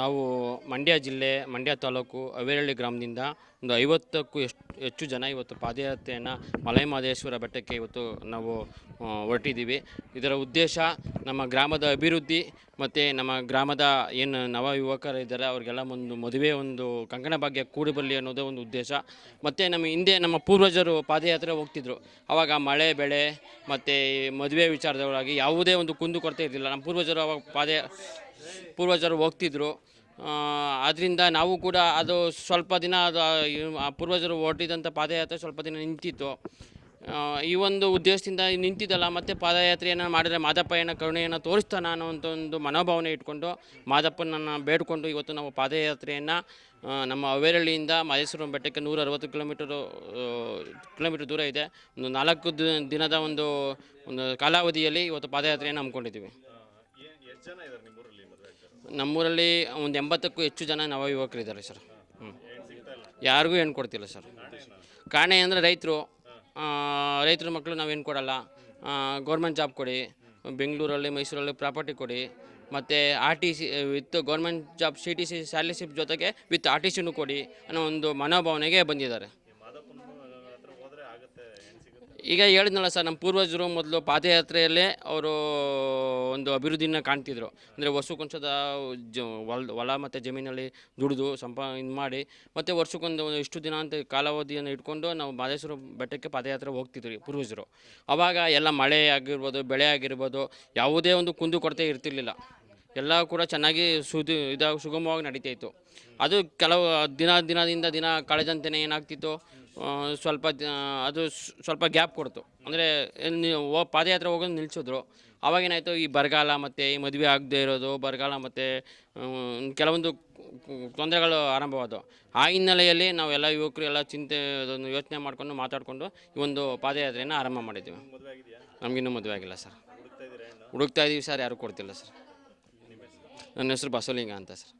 ನಾವು ಮಂಡ್ಯ ಜಿಲ್ಲೆ, ಮಂಡ್ಯ ತಾಲೂಕು ಅವೇರಳ್ಳಿ ಗ್ರಾಮದಿಂದ ಒಂದು ಐವತ್ತಕ್ಕೂ ಎಷ್ಟು, ಹೆಚ್ಚು ಜನ ಇವತ್ತು ಪಾದಯಾತ್ರೆಯನ್ನು ಮಲೈ ಮಹದೇಶ್ವರ ಬೆಟ್ಟಕ್ಕೆ ಇವತ್ತು ನಾವು ಹೊರಟಿದ್ದೀವಿ. ಇದರ ಉದ್ದೇಶ ನಮ್ಮ ಗ್ರಾಮದ ಅಭಿವೃದ್ಧಿ ಮತ್ತು ನಮ್ಮ ಗ್ರಾಮದ ಏನು ನವ ಯುವಕರಿದ್ದಾರೆ ಅವ್ರಿಗೆಲ್ಲ ಒಂದು ಮದುವೆ ಒಂದು ಕಂಕಣ ಭಾಗ್ಯ ಕೂಡಿ ಬರಲಿ ಅನ್ನೋದೇ ಒಂದು ಉದ್ದೇಶ. ಮತ್ತು ನಮ್ಮ ಹಿಂದೆ ನಮ್ಮ ಪೂರ್ವಜರು ಪಾದಯಾತ್ರೆ ಹೋಗ್ತಿದ್ರು. ಆವಾಗ ಮಳೆ, ಬೆಳೆ ಮತ್ತು ಮದುವೆ ವಿಚಾರದೊಳಗೆ ಯಾವುದೇ ಒಂದು ಕುಂದು ಕೊರತೆ ಇರಲಿಲ್ಲ. ನಮ್ಮ ಪೂರ್ವಜರು ಅವಾಗ ಪಾದೆ ಪೂರ್ವಜರು ಹೋಗ್ತಿದ್ರು. ಅದರಿಂದ ನಾವು ಕೂಡ ಅದು ಸ್ವಲ್ಪ ದಿನ ಅದು, ಆ- ಪೂರ್ವಜರು ಹೊರಟಿದಂಥ ಪಾದಯಾತ್ರೆ ಸ್ವಲ್ಪ ದಿನ ನಿಂತಿತ್ತು. ಈ ಒಂದು ಉದ್ದೇಶದಿಂದ ನಿಂತಿದ್ದಲ್ಲ, ಮತ್ತು ಪಾದಯಾತ್ರೆಯನ್ನು ಮಾಡಿದರೆ ಮಾದಪ್ಪಯ್ಯನ ಕರುಣೆಯನ್ನು ತೋರಿಸ್ತಾನ ಅನ್ನೋಂಥ ಒಂದು ಮನೋಭಾವನೆ ಇಟ್ಕೊಂಡು ಮಾದಪ್ಪನನ್ನು ಬೇಡಿಕೊಂಡು ಇವತ್ತು ನಾವು ಪಾದಯಾತ್ರೆಯನ್ನು ನಮ್ಮ ಅವೇರಳ್ಳಿಯಿಂದ ಮಹೇಶ್ವರ ಬೆಟ್ಟಕ್ಕೆ ನೂರ ಅರವತ್ತು ಕಿಲೋಮೀಟರು ಕಿಲೋಮೀಟರ್ ದೂರ ಇದೆ. ಒಂದು ನಾಲ್ಕು ದಿನದ ಒಂದು ಒಂದು ಕಾಲಾವಧಿಯಲ್ಲಿ ಇವತ್ತು ಪಾದಯಾತ್ರೆಯನ್ನು ಹಮ್ಮಿಕೊಂಡಿದ್ದೀವಿ. ನಿಮ್ಮೂರಲ್ಲಿ ಒಂದು ಎಂಬತ್ತಕ್ಕೂ ಹೆಚ್ಚು ಜನ ನವ ಯುವಕರಿದ್ದಾರೆ ಸರ್. ಹ್ಞೂ ಯಾರಿಗೂ ಹೆಣ್ಣು ಕೊಡ್ತಿಲ್ಲ ಸರ್. ಕಾರಣ ಅಂದರೆ ರೈತರು. ರೈತರ ಮಕ್ಕಳು ನಾವೇನು ಕೊಡಲ್ಲ. ಗೌರ್ಮೆಂಟ್ ಜಾಬ್ ಕೊಡಿ. ಬೆಂಗಳೂರಲ್ಲಿ, ಮೈಸೂರಲ್ಲಿ ಪ್ರಾಪರ್ಟಿ ಕೊಡಿ. ಮತ್ತು R T C, with government job, C T C ಸ್ಯಾಲರಿಶಿಪ್ ಜೊತೆಗೆ ವಿತ್ ಆರ್ ಟಿ ಸಿನೂ ಕೊಡಿ ಅನ್ನೋ ಒಂದು ಮನೋಭಾವನೆಗೆ ಬಂದಿದ್ದಾರೆ. ಈಗ ಹೇಳಿದ್ನಲ್ಲ ಸರ್, ನಮ್ಮ ಪೂರ್ವಜರು ಮೊದಲು ಪಾದಯಾತ್ರೆಯಲ್ಲೇ ಅವರು ಒಂದು ಅಭಿವೃದ್ಧಿನ ಕಾಣ್ತಿದ್ರು. ಅಂದರೆ ವರ್ಷಕ್ಕೊಂದ್ಸದ ಜ, ಹೊಲ ಹೊಲ ಮತ್ತು ಜಮೀನಲ್ಲಿ ದುಡಿದು ಸಂಪ, ಇದು ಮಾಡಿ ಮತ್ತು ವರ್ಷಕ್ಕೊಂದು ಇಷ್ಟು ದಿನ ಅಂತ ಕಾಲಾವಧಿಯನ್ನು ಇಟ್ಕೊಂಡು ನಾವು ಮಾದೇಶ್ವರ ಬೆಟ್ಟಕ್ಕೆ ಪಾದಯಾತ್ರೆ ಹೋಗ್ತಿದ್ವಿ ಪೂರ್ವಜರು. ಆವಾಗ ಎಲ್ಲ ಮಳೆ ಆಗಿರ್ಬೋದು, ಬೆಳೆ ಆಗಿರ್ಬೋದು, ಯಾವುದೇ ಒಂದು ಕುಂದು ಕೊರತೆ ಇರ್ತಿರ್ಲಿಲ್ಲ. ಎಲ್ಲ ಕೂಡ ಚೆನ್ನಾಗಿ ಸುದಿ, ಇದಾಗ ಸುಗಮವಾಗಿ ನಡೀತಾ ಇತ್ತು. ಅದು ಕೆಲವು ದಿನ ದಿನದಿಂದ ದಿನ ಕಳೆದಂತೆಯೇ ಏನಾಗ್ತಿತ್ತು? ಸ್ವಲ್ಪ ಅದು ಸ್ವಲ್ಪ ಗ್ಯಾಪ್ ಕೊಡ್ತು. ಅಂದರೆ ಪಾದಯಾತ್ರೆ ಹೋಗೋದು ನಿಲ್ಲಿಸಿದ್ರು ಅವಾಗೇನಾಯಿತು, ಈ ಬರಗಾಲ ಮತ್ತು ಈ ಮದುವೆ ಆಗದೆ ಇರೋದು, ಬರಗಾಲ ಮತ್ತು ಕೆಲವೊಂದು ತೊಂದರೆಗಳು ಆರಂಭವಾದವು. ಆ ಹಿನ್ನೆಲೆಯಲ್ಲಿ ನಾವೆಲ್ಲ ಯುವಕರು ಎಲ್ಲ ಚಿಂತೆ ಅದನ್ನು ಯೋಚನೆ ಮಾಡಿಕೊಂಡು ಮಾತಾಡಿಕೊಂಡು ಈ ಒಂದು ಪಾದಯಾತ್ರೆಯನ್ನು ಆರಂಭ ಮಾಡಿದ್ದೀವಿ. ನಮಗಿನ್ನೂ ಮದುವೆ ಆಗಿಲ್ಲ ಸರ್. ಹುಡುಕ್ತಾ ಇದ್ದೀವಿ ಸರ್, ಯಾರೂ ಕೊಡ್ತಿಲ್ಲ ಸರ್. ನನ್ನ ಹೆಸರು ಬಸವಲಿಂಗ ಅಂತ ಸರ್.